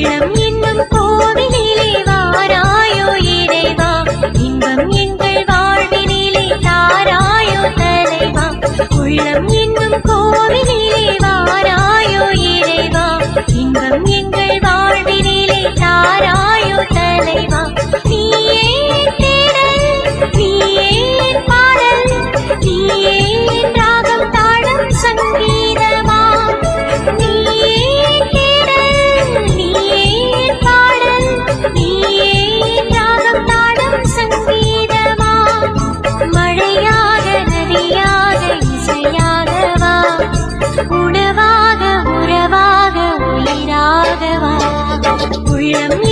வெகுளம் என்னும் கோவிலே வாராயோ இறைவா. இன்பம் எங்கள் வாழ்வினிலே தாராயோ தலைவா. உள்ளம் என்னும் கோவிலே வாராயோ இறைவா. இன்பம் எங்கள் வாழ்வினிலே தாராயோ தலைவா. devada, cuídame.